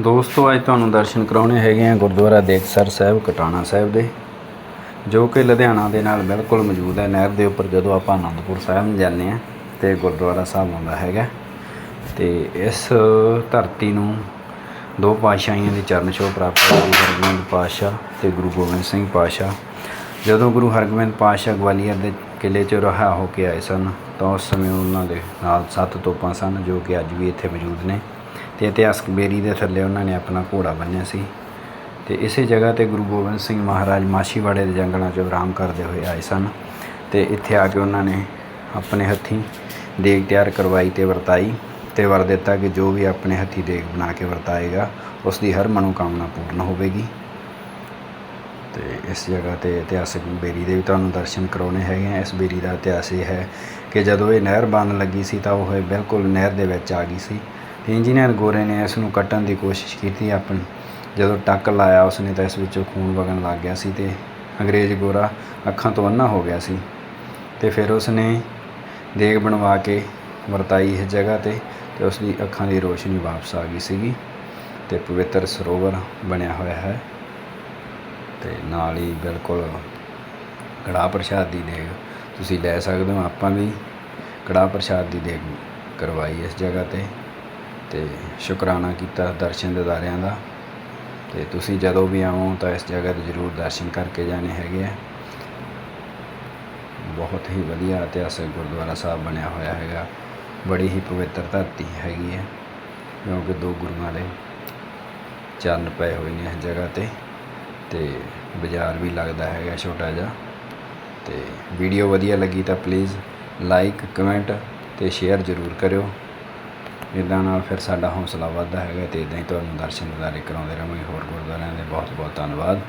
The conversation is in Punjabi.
ਦੋਸਤੋ, ਅੱਜ ਤੁਹਾਨੂੰ ਦਰਸ਼ਨ ਕਰਾਉਣੇ ਹੈਗੇ ਆ ਗੁਰਦੁਆਰਾ ਦੇਖਸਰ ਸਾਹਿਬ, ਕਟਾਣਾ ਸਾਹਿਬ ਦੇ, ਜੋ ਕਿ ਲੁਧਿਆਣਾ ਦੇ ਨਾਲ ਬਿਲਕੁਲ ਮੌਜੂਦ ਹੈ। ਨਹਿਰ ਦੇ ਉੱਪਰ ਜਦੋਂ ਆਪਾਂ ਆਨੰਦਪੁਰ ਸਾਹਿਬ ਨੂੰ ਜਾਂਦੇ ਆ, ਤੇ ਗੁਰਦੁਆਰਾ ਸਾਹਿਬ ਆਉਂਦਾ ਹੈਗਾ। ਤੇ ਇਸ ਧਰਤੀ ਨੂੰ ਦੋ ਪਾਤਸ਼ਾਹੀਆਂ ਦੀ ਚਰਨ ਛੋਹ ਪ੍ਰਾਪਤ ਹੋਈ ਗੁਰੂ ਹਰਗੋਬਿੰਦ ਪਾਤਸ਼ਾਹ ਤੇ ਗੁਰੂ ਗੋਬਿੰਦ ਸਿੰਘ ਪਾਤਸ਼ਾਹ। ਜਦੋਂ ਗੁਰੂ ਹਰਗੋਬਿੰਦ ਪਾਤਸ਼ਾਹ ਗਵਾਲੀਅਰ ਦੇ ਕਿਲੇ 'ਚ ਰਿਹਾ ਹੋ ਕੇ ਆਏ ਸਨ, ਤਾਂ ਉਸ ਸਮੇਂ ਉਹਨਾਂ ਦੇ ਨਾਲ ਸੱਤ ਤੋਪਾਂ ਸਨ, ਜੋ ਕਿ ਅੱਜ ਵੀ ਇੱਥੇ ਮੌਜੂਦ ਨੇ। ਤੇ ਇਤਿਹਾਸਕ ਬੇਰੀ ਦੇ ਥੱਲੇ ਉਹਨਾਂ ਨੇ ਆਪਣਾ ਘੋੜਾ ਬੰਨਿਆ ਸੀ। ਤੇ ਇਸੇ ਜਗ੍ਹਾ ਤੇ ਗੁਰੂ ਗੋਬਿੰਦ ਸਿੰਘ ਮਹਾਰਾਜ ਮਾਛੀਵਾੜੇ ਦੇ ਜੰਗਲਾਂ 'ਚ ਆਰਾਮ ਕਰਦੇ ਹੋਏ ਆਏ ਸਨ। ਤੇ ਇੱਥੇ ਆ ਕੇ ਉਹਨਾਂ ਨੇ ਆਪਣੇ ਹੱਥੀਂ ਦੇਗ ਤਿਆਰ ਕਰਵਾਈ ਤੇ ਵਰਤਾਈ ਤੇ ਵਰ ਦਿੱਤਾ ਕਿ ਜੋ ਵੀ ਆਪਣੇ ਹੱਥੀਂ ਦੇਗ ਬਣਾ ਕੇ ਵਰਤਾਏਗਾ ਉਸ ਦੀ ਹਰ ਮਨੋਕਾਮਨਾ ਪੂਰਨ ਹੋਵੇਗੀ। ਤੇ ਇਸ ਜਗ੍ਹਾ ਤੇ ਇਤਿਹਾਸਕ ਬੇਰੀ ਦੇ ਵੀ ਤੁਹਾਨੂੰ ਦਰਸ਼ਨ ਕਰਾਉਣੇ ਹੈਗੇ ਆ। ਇਸ ਬੇਰੀ ਦਾ ਇਤਿਹਾਸ ਇਹ ਹੈ ਕਿ ਜਦੋਂ ਇਹ ਨਹਿਰ ਬਣਨ ਲੱਗੀ ਸੀ ਤਾਂ ਉਹ ਬਿਲਕੁਲ ਨਹਿਰ ਦੇ ਵਿੱਚ ਆ ਗਈ ਸੀ। ਇੰਜੀਨੀਅਰ ਗੋਰੇ ਨੇ ਇਸ ਨੂੰ ਕੱਟਣ ਦੀ ਕੋਸ਼ਿਸ਼ ਕੀਤੀ। ਆਪਣੀ ਜਦੋਂ ਟੱਕ ਲਾਇਆ, ਉਸਨੇ ਤਾਂ ਇਸ ਵਿੱਚੋਂ ਖੂਨ ਵਗਣ ਲੱਗ ਗਿਆ ਸੀ ਤੇ ਅੰਗਰੇਜ਼ ਗੋਰਾ ਅੱਖਾਂ ਤੋਂ ਅੰਨਾ ਹੋ ਗਿਆ ਸੀ ਤੇ ਫਿਰ ਉਸਨੇ ਦੇਗ ਬਣਵਾ ਕੇ ਵਰਤਾਈ ਇਸ ਜਗ੍ਹਾ ਤੇ ਤੇ ਉਸ ਦੀ ਅੱਖਾਂ ਦੀ ਰੋਸ਼ਨੀ ਵਾਪਸ ਆ ਗਈ ਸੀਗੀ ਤੇ ਪਵਿੱਤਰ ਸਰੋਵਰ ਬਣਿਆ ਹੋਇਆ ਹੈ ਤੇ ਨਾਲ ਹੀ ਬਿਲਕੁਲ ਕੜਾਹ ਪ੍ਰਸ਼ਾਦ ਦੀ ਦੇਗ ਤੁਸੀਂ ਲੈ ਸਕਦੇ ਹੋ। ਆਪਾਂ ਵੀ ਕੜਾਹ ਪ੍ਰਸ਼ਾਦ ਦੀ ਦੇਗ ਕਰਵਾਈ ਇਸ ਜਗ੍ਹਾ ਤੇ। ਤੇ ਸ਼ੁਕਰਾਨਾ ਕੀਤਾ ਦਰਸ਼ਨ ਦਿਦਾਰਿਆਂ ਦਾ। ਤੇ ਤੁਸੀਂ ਜਦੋਂ ਵੀ ਆਓ ਤਾਂ ਇਸ ਜਗ੍ਹਾ ਤੇ ਜ਼ਰੂਰ ਦਰਸ਼ਨ ਕਰਕੇ ਜਾਣੇ ਹੈਗੇ ਆ। ਬਹੁਤ ਹੀ ਵਧੀਆ ਇਤਿਹਾਸਕ ਗੁਰਦੁਆਰਾ ਸਾਹਿਬ ਬਣਿਆ ਹੋਇਆ ਹੈਗਾ। ਬੜੀ ਹੀ ਪਵਿੱਤਰ ਧਰਤੀ ਹੈਗੀ ਹੈ ਕਿਉਂਕਿ ਦੋ ਗੁਰੂਆਂ ਦੇ ਚਰਨ ਪਏ ਹੋਏ ਨੇ ਇਸ ਜਗ੍ਹਾ ਤੇ। ਤੇ ਬਾਜ਼ਾਰ ਵੀ ਲੱਗਦਾ ਹੈਗਾ ਛੋਟਾ ਜਿਹਾ। ਤੇ ਵੀਡੀਓ ਵਧੀਆ ਲੱਗੀ ਤਾਂ ਪਲੀਜ਼ ਲਾਈਕ ਕਮੈਂਟ ਤੇ ਸ਼ੇਅਰ ਜ਼ਰੂਰ ਕਰਿਓ। ਇਦਾਂ ਨਾਲ ਫਿਰ ਸਾਡਾ ਹੌਸਲਾ ਵੱਧਦਾ ਹੈਗਾ ਤੇ ਇਦਾਂ ਹੀ ਤੁਹਾਨੂੰ ਦਰਸ਼ਨ ਦਿਦਾਰੇ ਕਰਾਉਂਦੇ ਰਹਾਂਗੇ, ਹੋਰ ਗੁਰਦੁਆਰਿਆਂ ਦੇ ਬਹੁਤ ਬਹੁਤ ਧੰਨਵਾਦ।